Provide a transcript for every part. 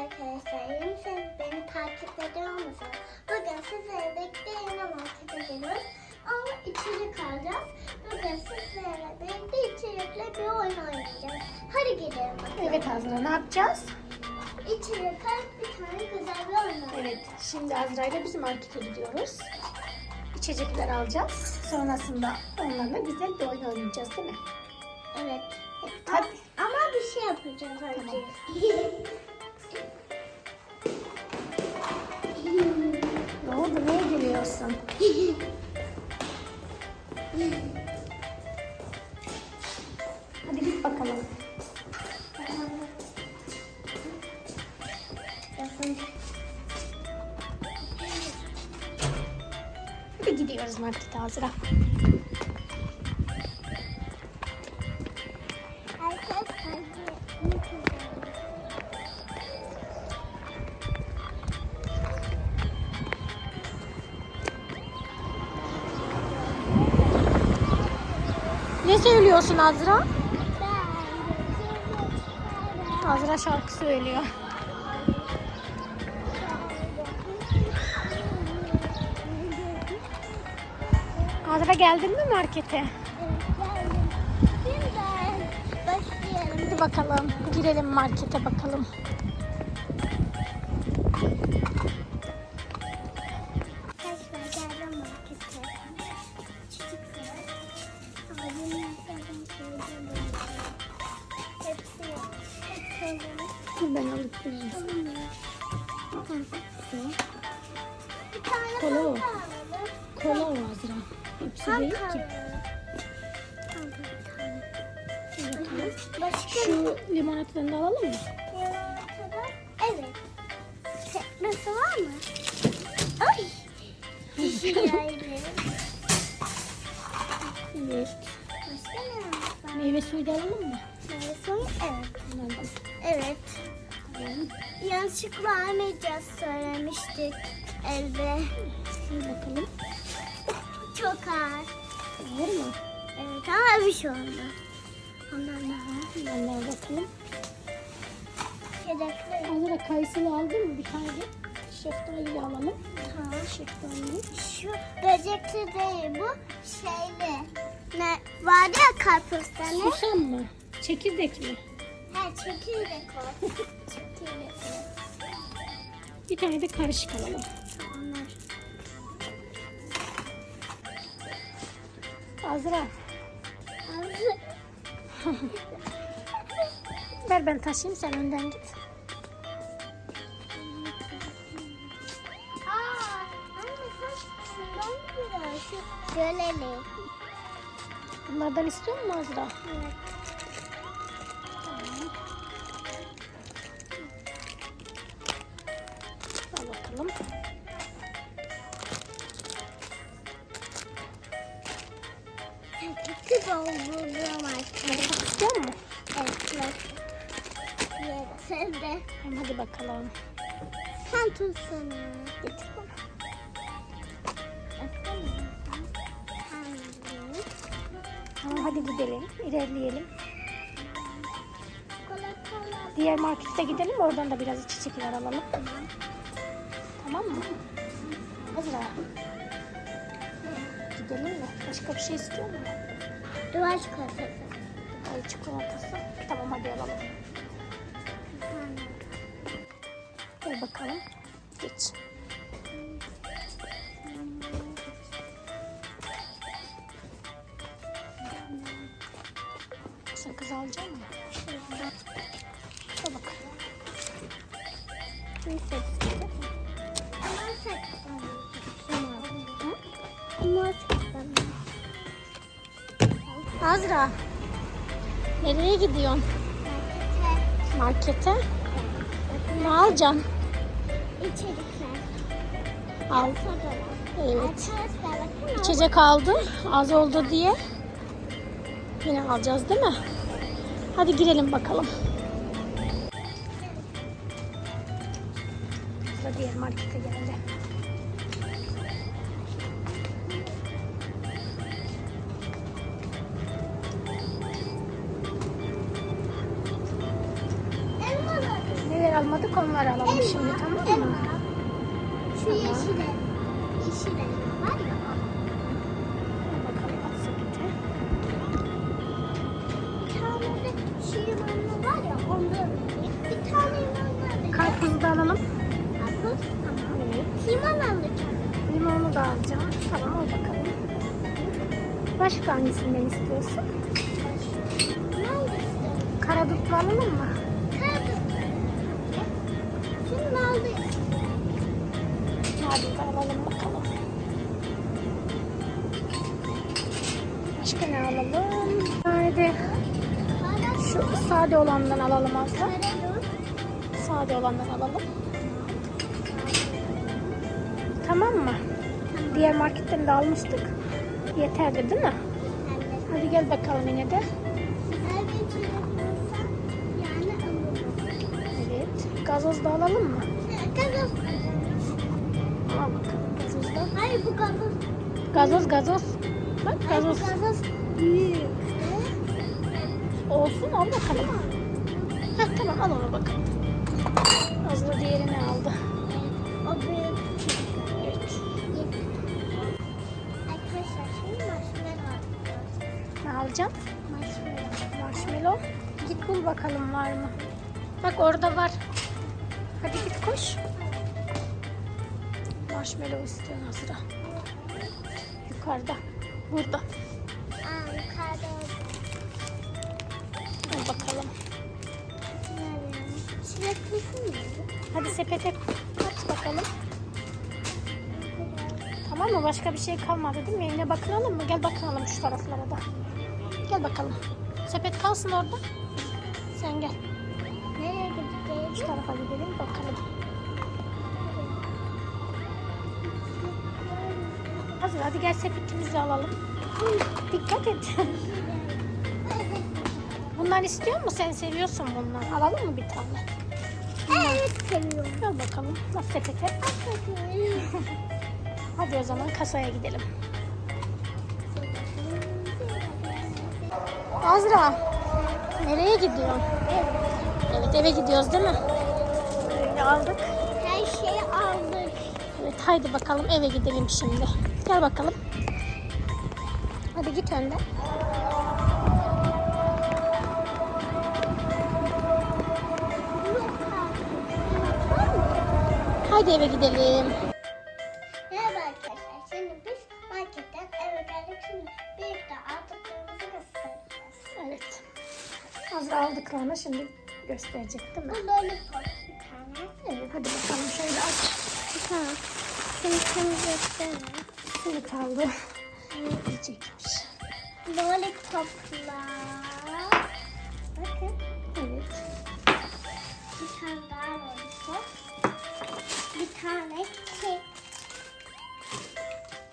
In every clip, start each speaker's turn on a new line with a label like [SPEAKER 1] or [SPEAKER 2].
[SPEAKER 1] arkadaşlar. Yeni siz beni takip ediyor musunuz? Bugün sizlere birlikte yeni markete geliyoruz. Ama içecek alacağız. Bugün sizlerle birlikte içecekle bir oyun oynayacağız. Hadi gidelim bakalım.
[SPEAKER 2] Evet Azra ne yapacağız?
[SPEAKER 1] İçecek alıp bir tane güzel bir oyun oynayacağız.
[SPEAKER 2] Evet şimdi Azra ile biz markete gidiyoruz. İçecekler alacağız. Sonrasında onlarla güzel bir oyun oynayacağız değil mi?
[SPEAKER 1] Evet.
[SPEAKER 2] Evet, hadi.
[SPEAKER 1] Ama bir şey yapacağız önce.
[SPEAKER 2] Ne oldu? Neye gülüyorsun? Hadi git bakalım. Hadi gidiyoruz markete Azra. Ne söylüyorsun Azra? Azra şarkı söylüyor. Azra geldin mi markete? Hadi bakalım. Girelim markete bakalım.
[SPEAKER 1] Bir tane
[SPEAKER 2] Kola
[SPEAKER 1] alalım.
[SPEAKER 2] Kola o Azra. Hepsi değil ki.
[SPEAKER 1] Başka
[SPEAKER 2] Şu limonatadan da alalım mı?
[SPEAKER 1] Limonata Evet. Tekmesi var mı? Ay. Yani.
[SPEAKER 2] Evet.
[SPEAKER 1] Başka ne var?
[SPEAKER 2] Meyve suyu da alalım mı?
[SPEAKER 1] Meyve suyu? Evet. Evet. Yanlışlıkla almayacağız söylemiştik evde.
[SPEAKER 2] Şimdi bakalım.
[SPEAKER 1] Çok ağır.
[SPEAKER 2] Var mı?
[SPEAKER 1] Evet ama bir şey oldu. Ondan daha
[SPEAKER 2] Vallahi bakalım.
[SPEAKER 1] yedekli.
[SPEAKER 2] Azra kayısılı aldın mı? Bir tane şeftali alalım.
[SPEAKER 1] Tamam.
[SPEAKER 2] Şeftali.
[SPEAKER 1] Şu böcekli değil bu şeyli. Ne vardı ya karpuzda ne?
[SPEAKER 2] Susam mı? Çekirdek mi?
[SPEAKER 1] Ha çekirdek o.
[SPEAKER 2] Bir tane de karışık alalım. Azra ver ben taşıyayım sen önden git.
[SPEAKER 1] Şöyle
[SPEAKER 2] Bunlardan istiyor musun Azra?
[SPEAKER 1] Evet. Dolduruyorum.
[SPEAKER 2] Karışık istiyor musun?
[SPEAKER 1] Evet. bak. Sen de.
[SPEAKER 2] Hadi bakalım.
[SPEAKER 1] Sen tutsana.
[SPEAKER 2] Getir. Tamam hadi gidelim. ilerleyelim. Diğer markete gidelim oradan da biraz içecekler alalım. Tamam mı? Azra. Gidelim mi? Başka bir şey istiyor musun?
[SPEAKER 1] Duvar çikolatası.
[SPEAKER 2] Ay çikolatası. Tamam hadi alalım. Gel bakalım. Geç. Azra. Nereye gidiyorsun? Markete. Ne alacaksın?
[SPEAKER 1] İçerikler.
[SPEAKER 2] Al. Evet. İçecek aldım. Az oldu diye. Yine alacağız değil mi? Hadi girelim bakalım. Sıra diğer markete geldi. Almadık onları alalım şimdi tamam mı?
[SPEAKER 1] Şu yeşil elma. Yeşil elma var ya
[SPEAKER 2] bakalım at sepete.
[SPEAKER 1] Bir tane de şu limonlu var ya alayım. Bir tane limon nerede?
[SPEAKER 2] Karpuzu da alalım.
[SPEAKER 1] Karpuz. Tamam.
[SPEAKER 2] Evet.
[SPEAKER 1] Limon alacağım.
[SPEAKER 2] Limonu da alacağım. Tamam al bakalım. Başka hangisinden istiyorsun? Karadutlu alalım mı? Hadi de alalım bakalım. Başka ne alalım?
[SPEAKER 1] Karadut.
[SPEAKER 2] şu sade olandan alalım.
[SPEAKER 1] Karadut.
[SPEAKER 2] Sade olandan alalım. Tamam mı? Diğer marketten de almıştık. Yeterli değil mi? Hadi gel bakalım yine de. Evet. Gazoz da alalım mı?
[SPEAKER 1] Gazoz. Hayır bu gazoz.
[SPEAKER 2] Gazoz gazoz. Bak
[SPEAKER 1] Hayır,
[SPEAKER 2] gazoz.
[SPEAKER 1] bu gazoz büyük.
[SPEAKER 2] Olsun al bakalım. Heh, tamam al onu bakalım. Azlı diğerini aldı.
[SPEAKER 1] O büyük.
[SPEAKER 2] Evet.
[SPEAKER 1] Arkadaşlar şimdi marshmallow.
[SPEAKER 2] Ne alacaksın?
[SPEAKER 1] Marshmallow.
[SPEAKER 2] Marshmallow. Git bul bakalım var mı? Bak orada var. Hadi git koş. Marshmallow istiyor Azra. Yukarıda. Burada.
[SPEAKER 1] Aa yukarıda.
[SPEAKER 2] Al bakalım.
[SPEAKER 1] Çileklisi mi?
[SPEAKER 2] Hadi sepete at bakalım. Tamam mı? Başka bir şey kalmadı değil mi? Yine bakınalım mı? Gel bakalım şu taraflara da. Gel bakalım. Sepet kalsın orada. Sen gel.
[SPEAKER 1] Nereye gideceğiz?
[SPEAKER 2] Şu tarafa gidelim bakalım. Hazır hadi gel sepetimizi alalım. Dikkat et. Bunlar istiyor mu? Sen seviyorsun bunları. Alalım mı bir tane?
[SPEAKER 1] Evet seviyorum.
[SPEAKER 2] Al bakalım. Bak sepete. Hadi o zaman kasaya gidelim. Azra. Nereye gidiyorsun? Evet eve gidiyoruz değil mi? Böyle aldık. Haydi bakalım eve gidelim şimdi. Gel bakalım. Hadi git önden. Haydi eve gidelim.
[SPEAKER 1] Merhaba arkadaşlar. Şimdi biz marketten eve geldik. Şimdi birlikte aldıklarımızı göstereceğiz.
[SPEAKER 2] Evet. Azra aldıklarını şimdi gösterecek değil mi?
[SPEAKER 1] Bu lollipop bir tane.
[SPEAKER 2] Evet hadi bakalım şöyle aç.
[SPEAKER 1] Tamam. Şimdi
[SPEAKER 2] kaldı. Yiyecekmiş.
[SPEAKER 1] Lollipoplar. Bakın.
[SPEAKER 2] Evet.
[SPEAKER 1] Bir tane daha lollipop. Bir tane kek.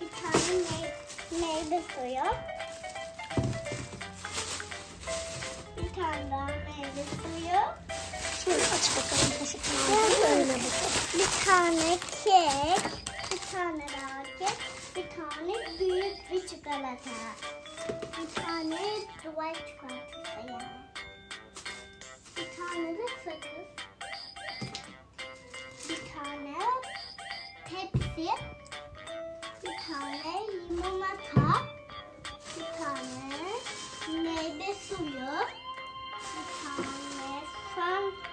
[SPEAKER 1] Bir tane mey meyve suyu. Bir tane daha meyve suyu.
[SPEAKER 2] Şöyle aç bakalım poşetini. Öyle bakalım.
[SPEAKER 1] Bir tane kek. Tane kek. Bir tane büyük bir çikolata. Bir tane duvar çikolatası yani. Bir tane de sakız. Bir tane tepsi. Bir tane limonata. Bir tane meyve suyu. Bir tane fanta.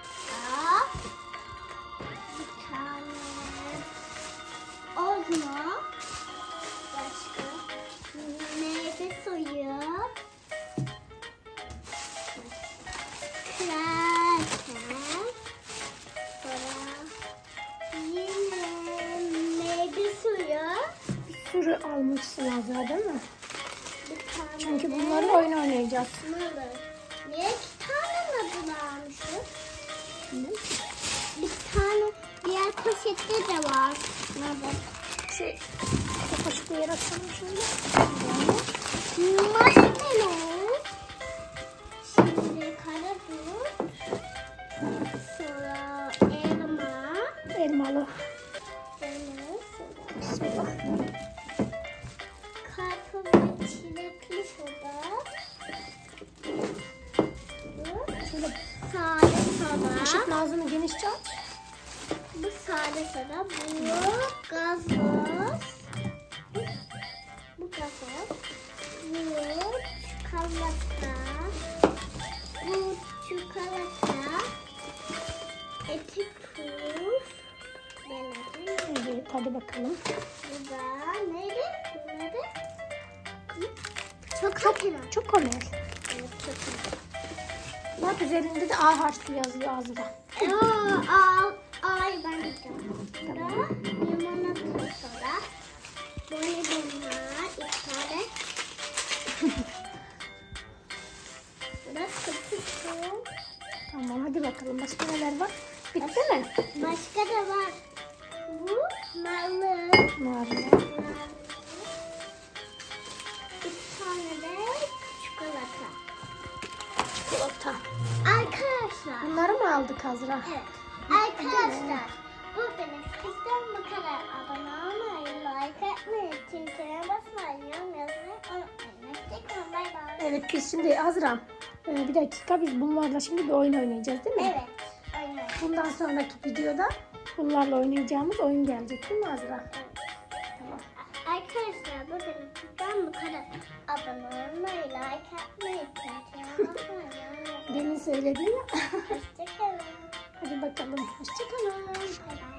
[SPEAKER 2] Çünkü
[SPEAKER 1] de
[SPEAKER 2] bunlarla oyun oynayacağız.
[SPEAKER 1] Niye iki tane mi bunu almışız? Bir tane diğer poşette de var. Nerede?
[SPEAKER 2] Şey, bu poşeti yere atalım şöyle.
[SPEAKER 1] Marshmallow. Şimdi karadut. Sonra elma.
[SPEAKER 2] Elmalı.
[SPEAKER 1] Elma. Sonra
[SPEAKER 2] Bismillah. Ağzını genişçe aç.
[SPEAKER 1] Bu sade soda. Bu gazoz. Bu gazoz. Bu çikolata. Bu çikolata. Eti puf.
[SPEAKER 2] Evet hadi bakalım.
[SPEAKER 1] Bu da neydi? Bu neydi? Çok çok
[SPEAKER 2] Çok kolay.
[SPEAKER 1] Evet, çok iyi.
[SPEAKER 2] Bak üzerinde de A harfi yazıyor Azra.
[SPEAKER 1] Aa, aa, ay ben gideceğim. Burada limonata soda. Böyle bunlar.
[SPEAKER 2] Tamam hadi bakalım başka neler var? Bitti mi?
[SPEAKER 1] Başka da var. Bu malı.
[SPEAKER 2] Mavi. Aldık Azra?
[SPEAKER 1] Evet. Arkadaşlar. Bu benim sizden bu kadar. Abone olmayı, like etmeyi, çintine basmayı, yorum yazmayı unutmayın. Hoşçakalın. Bay bay.
[SPEAKER 2] Evet biz şimdi Azra e, bir dakika biz bunlarla şimdi bir oyun oynayacağız değil mi?
[SPEAKER 1] Evet. Aynen.
[SPEAKER 2] Bundan sonraki videoda bunlarla oynayacağımız oyun gelecek değil mi Azra? Tamam.
[SPEAKER 1] Arkadaşlar bu benim sizden bu kadar. Abone olmayı, like yazmayı.
[SPEAKER 2] Demin söyledin ya.
[SPEAKER 1] Hoşçakalın.
[SPEAKER 2] hadi bakalım. Hoşçakalın.
[SPEAKER 1] Bay.